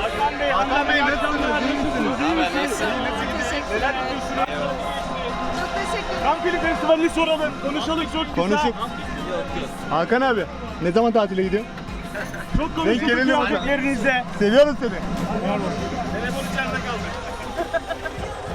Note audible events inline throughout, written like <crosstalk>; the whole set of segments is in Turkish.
Hakan Bey, Hakan Bey nasılsınız? İyi misiniz? İyi misiniz? Neler yapıyorsunuz? Çok teşekkür ederim. Kan Film Festivali'ni soralım. Konuşalım çok güzel. Konuşun. Hakan abi ne zaman tatile gidiyorsun? Çok Denk konuştuk gelelim hocam. gördüklerinizde. Seviyorum seni.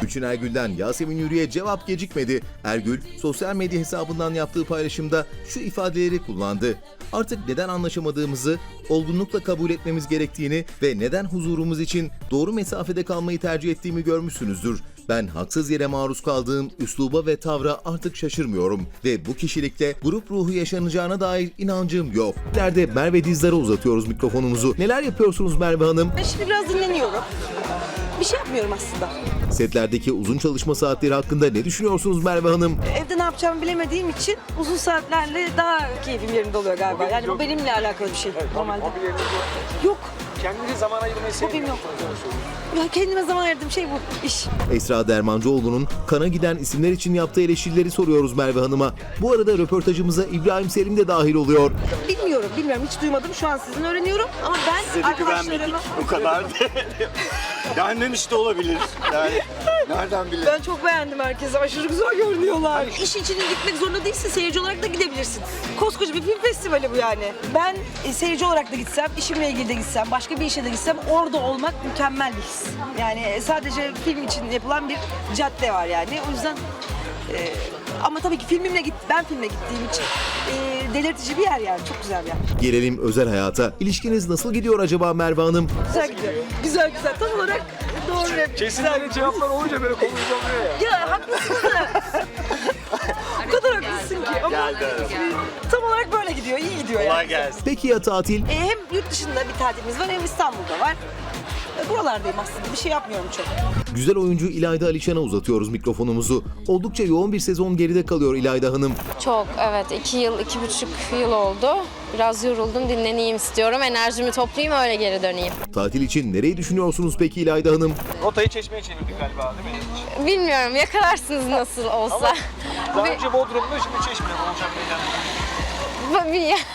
Gülçin Ergül'den Yasemin Yürü'ye cevap gecikmedi. Ergül, sosyal medya hesabından yaptığı paylaşımda şu ifadeleri kullandı. Artık neden anlaşamadığımızı olgunlukla kabul etmemiz gerektiğini ve neden huzurumuz için doğru mesafede kalmayı tercih ettiğimi görmüşsünüzdür. Ben haksız yere maruz kaldığım üsluba ve tavra artık şaşırmıyorum ve bu kişilikle grup ruhu yaşanacağına dair inancım yok. İleride Merve Dizdar'a uzatıyoruz mikrofonumuzu. Neler yapıyorsunuz Merve Hanım? Ben şimdi biraz dinleniyorum. Bir şey yapmıyorum aslında. Setlerdeki uzun çalışma saatleri hakkında ne düşünüyorsunuz Merve Hanım? Evde ne yapacağımı bilemediğim için uzun saatlerle daha keyfim yerinde oluyor galiba. Yani bu benimle alakalı bir şey normalde. Yok. Kendinize zaman ayırmayı Hobim yok. Ya kendime zaman ayırdığım şey bu. iş. Esra Dermancıoğlu'nun kana giden isimler için yaptığı eleştirileri soruyoruz Merve Hanım'a. Bu arada röportajımıza İbrahim Selim de dahil oluyor. Bilmiyorum, bilmiyorum. Hiç duymadım. Şu an sizin öğreniyorum. Ama ben Size de güvenmedik. Bu kadar. yani <laughs> demiş de olabilir. Yani nereden bilir? Ben çok beğendim herkese. Aşırı güzel görünüyorlar. İş için gitmek zorunda değilsin. Seyirci olarak da gidebilirsin. Koskoca bir film festivali bu yani. Ben e, seyirci olarak da gitsem, işimle ilgili de gitsem, başka bir işe de gitsem orada olmak mükemmel bir his. Yani e, sadece film için yapılan bir cadde var yani. O yüzden e, ama tabii ki filmimle git, ben filmle gittiğim için e, delirtici bir yer yani. Çok güzel bir yer. Gelelim özel hayata. İlişkiniz nasıl gidiyor acaba Merve Hanım? Güzel gidiyor. Güzel güzel. Tam olarak doğru. Kesinlikle cevaplar olunca böyle konu uzamıyor ya. Ya haklısın da. <laughs> o kadar haklısın ki. Ama Geldi. tam olarak böyle gidiyor. iyi gidiyor Kolay yani. gelsin. Peki ya tatil? E, hem yurt dışında bir tatilimiz var hem İstanbul'da var. Buralardayım aslında. Bir şey yapmıyorum çok. Güzel oyuncu İlayda Alişan'a uzatıyoruz mikrofonumuzu. Oldukça yoğun bir sezon geride kalıyor İlayda Hanım. Çok evet iki yıl iki buçuk yıl oldu. Biraz yoruldum dinleneyim istiyorum. Enerjimi toplayayım öyle geri döneyim. Tatil için nereyi düşünüyorsunuz peki İlayda Hanım? Rotayı çeşmeye çevirdik galiba değil mi? Bilmiyorum yakalarsınız nasıl olsa. Daha Bir- önce Bodrum'da şimdi Çeşme'de olacak meydan. <laughs> Bir-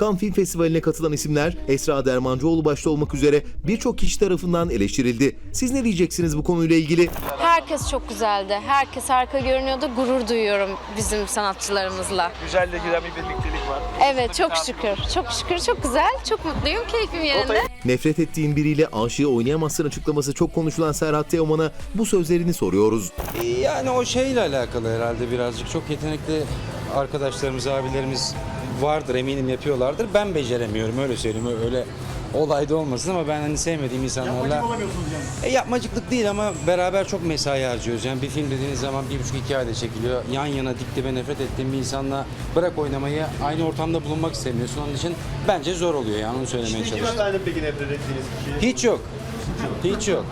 Cannes Film Festivali'ne katılan isimler Esra Dermancıoğlu başta olmak üzere birçok kişi tarafından eleştirildi. Siz ne diyeceksiniz bu konuyla ilgili? Herkes çok güzeldi. Herkes harika görünüyordu. Gurur duyuyorum bizim sanatçılarımızla. Güzel de güzel bir birliktelik var. Evet çok şükür. Çok şükür. Çok güzel. Çok mutluyum. Keyfim yerinde. Nefret ettiğin biriyle aşığı oynayamazsın açıklaması çok konuşulan Serhat Teoman'a bu sözlerini soruyoruz. Yani o şeyle alakalı herhalde birazcık. Çok yetenekli arkadaşlarımız, abilerimiz vardır eminim yapıyorlardır. Ben beceremiyorum öyle söyleyeyim. Öyle olayda olmasın ama ben hani sevmediğim insanlarla... E, yapmacıklık değil ama beraber çok mesai harcıyoruz. Yani bir film dediğiniz zaman bir buçuk iki ayda çekiliyor. Yan yana dik dibe nefret ettiğim bir insanla bırak oynamayı aynı ortamda bulunmak istemiyorsun. Onun için bence zor oluyor yani onu söylemeye çalışıyorum. Efendim peki nefret ettiğiniz kişi? Hiç yok. Hiç yok.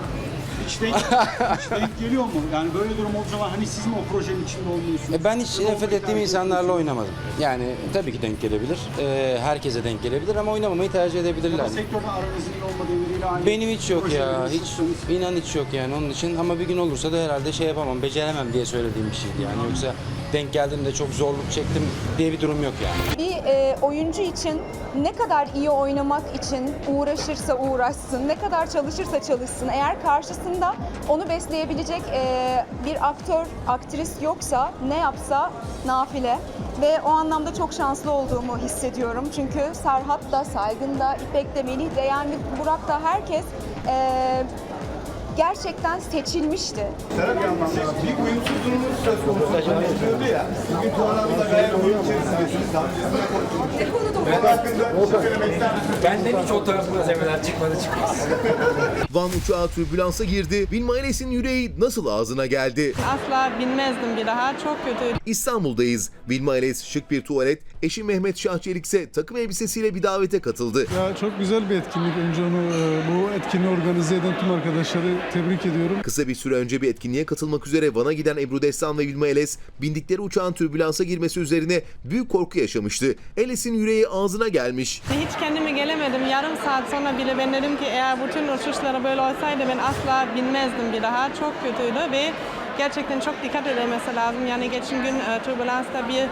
Hiç <laughs> denk, hiç denk geliyor mu? Yani böyle durum olduğu zaman hani siz mi o projenin içinde olmuyorsunuz? E, Ben hiç nefret ettiğim insanlarla oynamadım. Yani tabii ki denk gelebilir. Ee, herkese denk gelebilir ama oynamamayı tercih edebilirler. Ama sektörde aranızın iyi olmadığı biriyle aynı Benim hiç yok ya. Hiç inan hiç yok yani onun için ama bir gün olursa da herhalde şey yapamam, beceremem diye söylediğim bir şeydi yani. Yoksa denk geldiğimde çok zorluk çektim diye bir durum yok yani. Bir e, oyuncu için ne kadar iyi oynamak için uğraşırsa uğraşsın, ne kadar çalışırsa çalışsın, eğer karşısında onu besleyebilecek e, bir aktör, aktris yoksa ne yapsa nafile. Ve o anlamda çok şanslı olduğumu hissediyorum. Çünkü Serhat da, Saygın da, İpek de, Melih de yani Burak da herkes e, gerçekten seçilmişti. Serhat siz bir uyumsuzluğunuz söz konusu konuşuluyordu ya. Bugün Tuğan Hanım'la gayet uyum içerisindesiniz. Daha öncesinde konuşulmuştuk. Ben hakkında bir şey söylemek ister misiniz? Benden hiç o tarz malzemeler çıkmadı çıkmaz. <laughs> Van uçağı türbülansa girdi. Bin Ailes'in yüreği nasıl ağzına geldi? Asla binmezdim bir daha. Çok kötü. İstanbul'dayız. Vilma Ailesi şık bir tuvalet. Eşi Mehmet Şahçelik ise takım elbisesiyle bir davete katıldı. Ya çok güzel bir etkinlik. Önce onu e, bu etkinliği organize eden tüm arkadaşları tebrik ediyorum. Kısa bir süre önce bir etkinliğe katılmak üzere Van'a giden Ebru Destan ve Vilma Eles bindikleri uçağın türbülansa girmesi üzerine büyük korku yaşamıştı. Eles'in yüreği ağzına gelmiş. Hiç kendime gelemedim. Yarım saat sonra bile ben dedim ki eğer bütün uçuşları böyle olsaydı ben asla binmezdim bir daha. Çok kötüydü ve gerçekten çok dikkat edilmesi lazım. Yani geçen gün e, türbülansta bir e,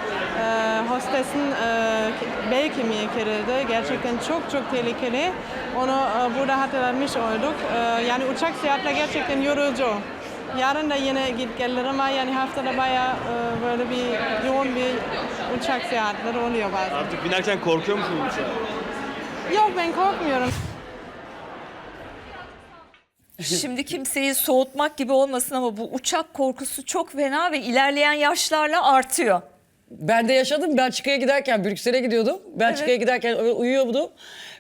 hostesin e, bel kemiği kırıldı. Gerçekten çok çok tehlikeli. Onu e, burada hatırlamış olduk. E, yani uçak seyahatler gerçekten yorucu. Yarın da yine git gelirim var. Yani haftada bayağı e, böyle bir yoğun bir uçak seyahatleri oluyor bazen. Artık binerken korkuyor musunuz uçağa? Yok ben korkmuyorum. <laughs> Şimdi kimseyi soğutmak gibi olmasın ama bu uçak korkusu çok fena ve ilerleyen yaşlarla artıyor. Ben de yaşadım. Belçika'ya giderken, Brüksel'e gidiyordum. Belçika'ya giderken öyle uyuyordum.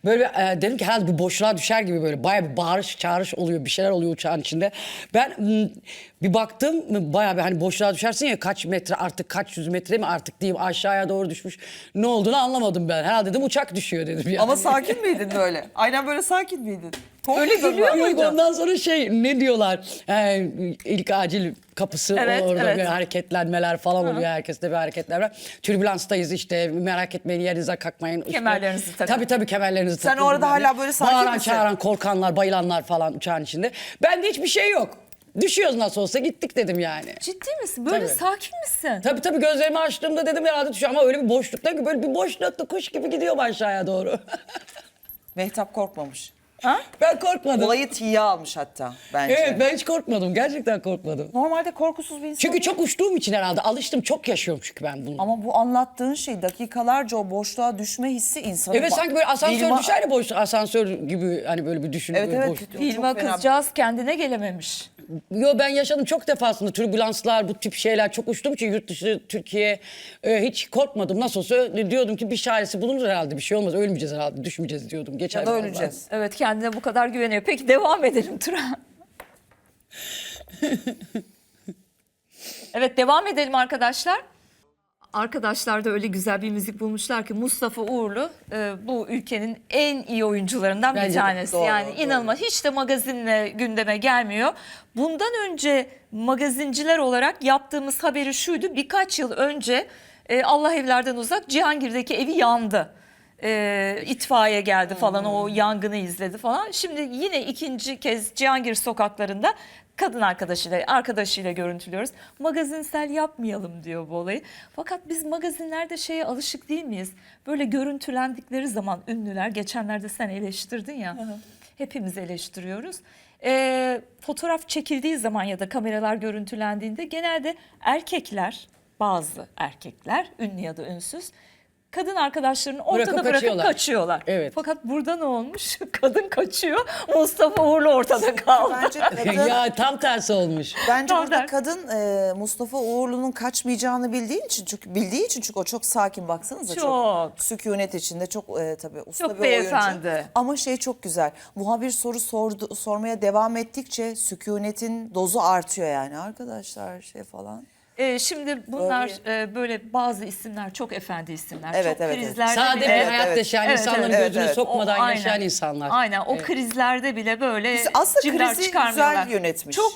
Böyle e, dedim ki herhalde bir boşluğa düşer gibi böyle bayağı bir bağırış çağırış oluyor. Bir şeyler oluyor uçağın içinde. Ben bir baktım bayağı bir hani boşluğa düşersin ya kaç metre artık kaç yüz metre mi artık diyeyim aşağıya doğru düşmüş. Ne olduğunu anlamadım ben. Herhalde dedim uçak düşüyor dedim yani. Ama sakin miydin böyle? Aynen böyle sakin miydin? Öyle gülüyor Yok, muydun? Ondan sonra şey ne diyorlar e, ilk acil kapısı Evet, orada evet. bir hareketlenmeler falan oluyor herkeste bir hareketler var. Türbülanstayız işte merak etmeyin yerinize kalkmayın. Kemerlerinizi takın. Tabii tabii kemerlerinizi Sen takın. orada bilmem ne. hala böyle sakin Bağıran misin? çağıran korkanlar bayılanlar falan uçağın içinde. Bende hiçbir şey yok. Düşüyoruz nasıl olsa gittik dedim yani. Ciddi misin? Böyle Tabii. sakin misin? Tabii tabii gözlerimi açtığımda dedim herhalde düşüyor ama öyle bir boşlukta ki böyle bir boşlukta kuş gibi gidiyor aşağıya doğru. <laughs> Mehtap korkmamış. ben korkmadım. Olayı tiye almış hatta bence. Evet ben hiç korkmadım. Gerçekten korkmadım. Normalde korkusuz bir insan Çünkü değil. çok uçtuğum için herhalde alıştım. Çok yaşıyorum çünkü ben bunu. Ama bu anlattığın şey dakikalarca o boşluğa düşme hissi insanı... Evet sanki böyle asansör Vilma- düşer ya boş asansör gibi hani böyle bir düşün. Evet evet. boş- fena. kızcağız kendine gelememiş. Yo ben yaşadım çok defasında türbülanslar bu tip şeyler çok uçtuğum için yurt dışı Türkiye e, hiç korkmadım. Nasıl olsa diyordum ki bir çaresi bulunur herhalde bir şey olmaz ölmeyeceğiz herhalde düşmeyeceğiz diyordum. Geçer Ya da öleceğiz. Evet kendine bu kadar güveniyor. Peki devam edelim Tura. <laughs> evet devam edelim arkadaşlar. Arkadaşlar da öyle güzel bir müzik bulmuşlar ki Mustafa Uğurlu e, bu ülkenin en iyi oyuncularından Bence bir de. tanesi. Doğru, yani doğru. inanılmaz. Hiç de magazinle gündeme gelmiyor. Bundan önce magazinciler olarak yaptığımız haberi şuydu. Birkaç yıl önce e, Allah evlerden uzak Cihangir'deki evi yandı. E, itfaiye geldi falan o yangını izledi falan. Şimdi yine ikinci kez Cihangir sokaklarında kadın arkadaşıyla arkadaşıyla görüntülüyoruz. Magazinsel yapmayalım diyor bu olayı. Fakat biz magazinlerde şeye alışık değil miyiz? Böyle görüntülendikleri zaman ünlüler geçenlerde sen eleştirdin ya. Hepimiz eleştiriyoruz. Ee, fotoğraf çekildiği zaman ya da kameralar görüntülendiğinde genelde erkekler bazı erkekler ünlü ya da ünsüz kadın arkadaşlarını ortada Bırakıp bırakıp kaçıyorlar. kaçıyorlar. Evet. Fakat burada ne olmuş? <laughs> Kadın kaçıyor. Mustafa Uğurlu ortada kaldı. Bence <laughs> kadın, ya tam tersi olmuş. bence Tam burada tersi. kadın e, Mustafa Uğurlu'nun kaçmayacağını bildiği için çünkü bildiği için çünkü o çok sakin baksanıza çok, Çok. sükunet içinde çok e, tabii usta Çok bir oyuncu. beyefendi. Ama şey çok güzel. Muhabir soru sordu, sormaya devam ettikçe sükunetin dozu artıyor yani arkadaşlar şey falan. Ee, şimdi bunlar e, böyle bazı isimler çok efendi isimler. Evet, çok evet, evet. krizlerde Sade bile- bir Evet, hayat evet. yaşayan Evet, insanların evet, gözünü evet. sokmadan O- aynen. yaşayan insanlar. Aynen o Evet. krizlerde bile böyle Aslında cıvırar krizi çıkarmıyorlar. güzel yönetmiş. Çok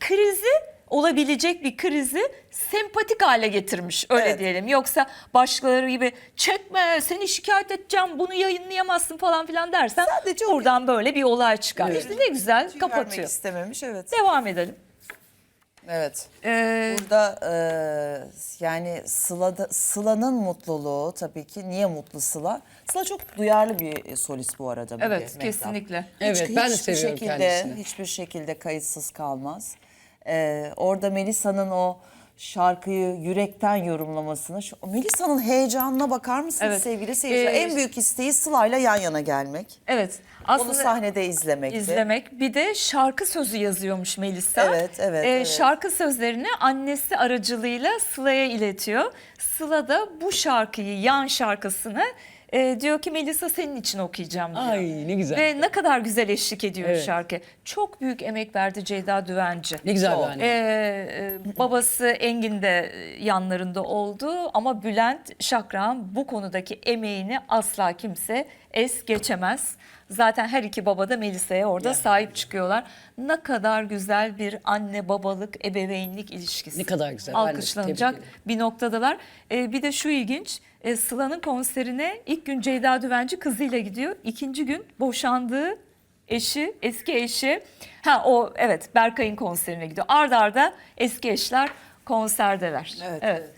krizi olabilecek bir krizi sempatik hale getirmiş öyle Evet. diyelim. Yoksa başkaları gibi çekme seni şikayet edeceğim bunu yayınlayamazsın falan filan dersen Sadece o- buradan böyle bir olay çıkar. İşte ne güzel Vermek kapatıyor. istememiş evet. Devam edelim. Evet. Ee, Burada e, yani Sıla'da, Sıla'nın mutluluğu tabii ki. Niye mutlu Sıla? Sıla çok duyarlı bir solist bu arada. Müge, evet Mehtap. kesinlikle. Evet ben de seviyorum şekilde, kendisini. Hiçbir şekilde kayıtsız kalmaz. Ee, orada Melisa'nın o şarkıyı yürekten yorumlamasını, şu, Melisa'nın heyecanına bakar mısınız Evet. sevgili seyirciler? Ee, en büyük isteği Sıla'yla yan yana gelmek. Evet. Onu Aslında sahnede izlemekti. izlemek. Bir de şarkı sözü yazıyormuş Melisa. Evet, evet, Ee, evet. Şarkı sözlerini annesi aracılığıyla Sıla'ya iletiyor. Sıla da bu şarkıyı, yan şarkısını e, diyor ki Melisa senin için okuyacağım diyor. Ay ne güzel. Ve ne kadar güzel eşlik ediyor Evet. şarkı. Çok büyük emek verdi Ceyda Düvenci. Ne güzel bir Çok. anne. Ee, e, babası Engin de yanlarında oldu ama Bülent Şakrak'ın bu konudaki emeğini asla kimse es geçemez. Zaten her iki baba da Melisa'ya orada sahip çıkıyorlar. Ne kadar güzel bir anne babalık ebeveynlik ilişkisi. Ne kadar güzel. Ben de Alkışlanacak ederim. bir noktadalar. Ee, bir de şu ilginç. E, Sıla'nın konserine ilk gün Ceyda Düvenci kızıyla gidiyor. İkinci gün boşandığı eşi, eski eşi. Ha o evet Berkay'ın konserine gidiyor. Arda arda eski eşler konserdeler. Evet, evet.